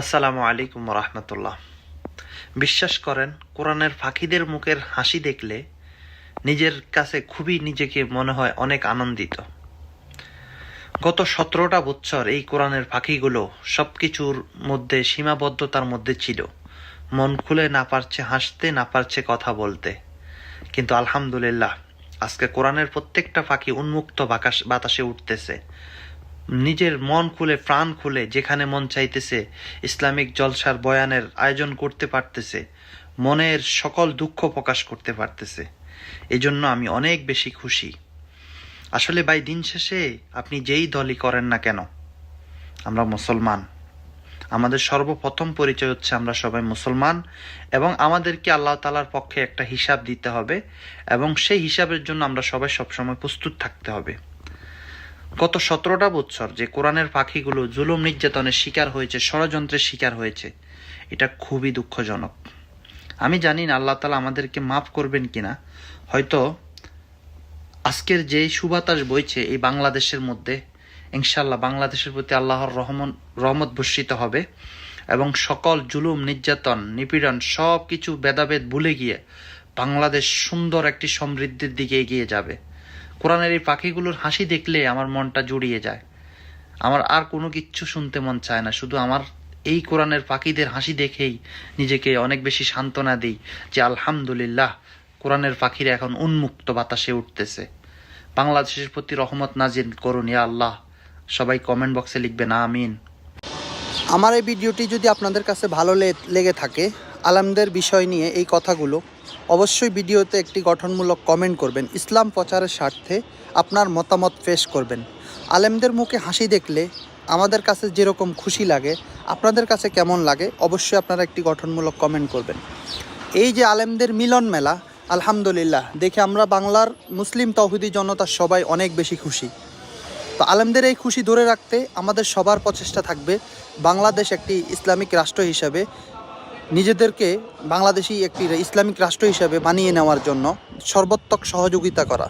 আসসালামু আলাইকুম রহমতুল্লাহ বিশ্বাস করেন, কোরআনের ফাঁকিদের মুখের হাসি দেখলে নিজের কাছে খুবই নিজেকে মনে হয় অনেক আনন্দিত। গত সতেরোটা বছর এই কোরআনের ফাঁকিগুলো সব কিছুর মধ্যে, সীমাবদ্ধতার মধ্যে ছিল। মন খুলে না পারছে হাসতে, না পারছে কথা বলতে। কিন্তু আলহামদুলিল্লাহ, আজকে কোরআনের প্রত্যেকটা ফাঁকি উন্মুক্ত বাতাস বাতাসে উঠতেছে। নিজের মন খুলে, প্রাণ খুলে যেখানে মন চাইতেছে ইসলামিক জলসার বয়ানের আয়োজন করতে পারতেছে, মনের সকল দুঃখ প্রকাশ করতে পারতেছে। এই জন্য আমি অনেক বেশি খুশি। আসলে ভাই, দিন শেষে আপনি যেই দলই করেন না কেন, আমরা মুসলমান। আমাদের সর্বপ্রথম পরিচয় হচ্ছে আমরা সবাই মুসলমান এবং আমাদেরকে আল্লাহ তালার পক্ষে একটা হিসাব দিতে হবে এবং সেই হিসাবের জন্য আমরা সবাই সবসময় প্রস্তুত থাকতে হবে। গত সতেরোটা বৎসর যে কোরআনের পাখিগুলো জুলুম নির্যাতনের শিকার হয়েছে, ষড়যন্ত্রের শিকার হয়েছে, এটা খুবই দুঃখজনক। আমি জানি না আল্লাহ তালা আমাদেরকে মাফ করবেন কিনা। হয়তো আজকের যে সুবাতাস বইছে এই বাংলাদেশের মধ্যে ইনশাল্লাহ বাংলাদেশের প্রতি আল্লাহর রহমন, রহমত বর্ষিত হবে এবং সকল জুলুম, নির্যাতন, নিপীড়ন সব কিছু ভেদাভেদ ভুলে গিয়ে বাংলাদেশ সুন্দর একটি সমৃদ্ধির দিকে এগিয়ে যাবে। কোরআনের এই পাখিগুলোর হাসি দেখলে আমার মনটা জুড়িয়ে যায়। আমার আর কোনো কিচ্ছু শুনতে মন চায় না, শুধু আমার এই কোরআনের পাখিদের হাসি দেখেই নিজেকে অনেক বেশি সান্ত্বনা দিই যে, আলহামদুলিল্লাহ, কোরআনের পাখিরা এখন উন্মুক্ত বাতাসে উঠতেছে। বাংলাদেশের প্রতি রহমত নাজির করুন, ইয়া আল্লাহ। সবাই কমেন্ট বক্সে লিখবেন, আমিন। আমার এই ভিডিওটি যদি আপনাদের কাছে ভালো লেগে থাকে, আলামদের বিষয় নিয়ে এই কথাগুলো অবশ্যই ভিডিওতে একটি গঠনমূলক কমেন্ট করবেন। ইসলাম প্রচারের স্বার্থে আপনার মতামত পেশ করবেন। আলেমদের মুখে হাসি দেখলে আমাদের কাছে যেরকম খুশি লাগে, আপনাদের কাছে কেমন লাগে, অবশ্যই আপনারা একটি গঠনমূলক কমেন্ট করবেন। এই যে আলেমদের মিলন মেলা, আলহামদুলিল্লাহ, দেখে আমরা বাংলার মুসলিম তৌহিদি জনতা সবাই অনেক বেশি খুশি। তো আলেমদের এই খুশি ধরে রাখতে আমাদের সবার প্রচেষ্টা থাকবে বাংলাদেশ একটি ইসলামিক রাষ্ট্র হিসাবে নিজেদেরকে বাংলাদেশি একটি ইসলামিক রাষ্ট্র হিসাবে বানিয়ে নেওয়ার জন্য সর্বোত্তক সহযোগিতা করা।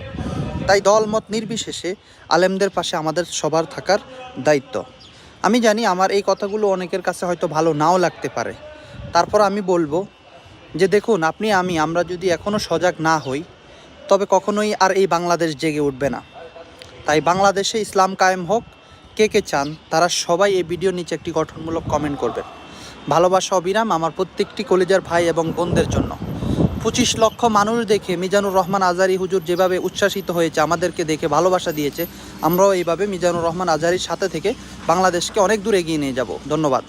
তাই দলমত নির্বিশেষে আলেমদের পাশে আমাদের সবার থাকার দায়িত্ব। আমি জানি আমার এই কথাগুলো অনেকের কাছে হয়তো ভালো নাও লাগতে পারে। তারপর আমি বলব যে দেখুন, আপনি, আমি, আমরা যদি এখনও সজাগ না হই, তবে কখনোই আর এই বাংলাদেশ জেগে উঠবে না। তাই বাংলাদেশে ইসলাম কায়েম হোক। কে কে চান, তারা সবাই এই ভিডিওর নিচে একটি গঠনমূলক কমেন্ট করবেন। ভালোবাসা অবিরাম আমার প্রত্যেকটি কলেজার ভাই এবং বোনদের জন্য। পঁচিশ লক্ষ মানুষ দেখে মিজানুর রহমান আজারি হুজুর যেভাবে উচ্ছ্বাসিত হয়েছে, আমাদেরকে দেখে ভালোবাসা দিয়েছে, আমরাও এইভাবে মিজানুর রহমান আজারির সাথে থেকে বাংলাদেশকে অনেক দূর এগিয়ে নিয়ে যাব। ধন্যবাদ।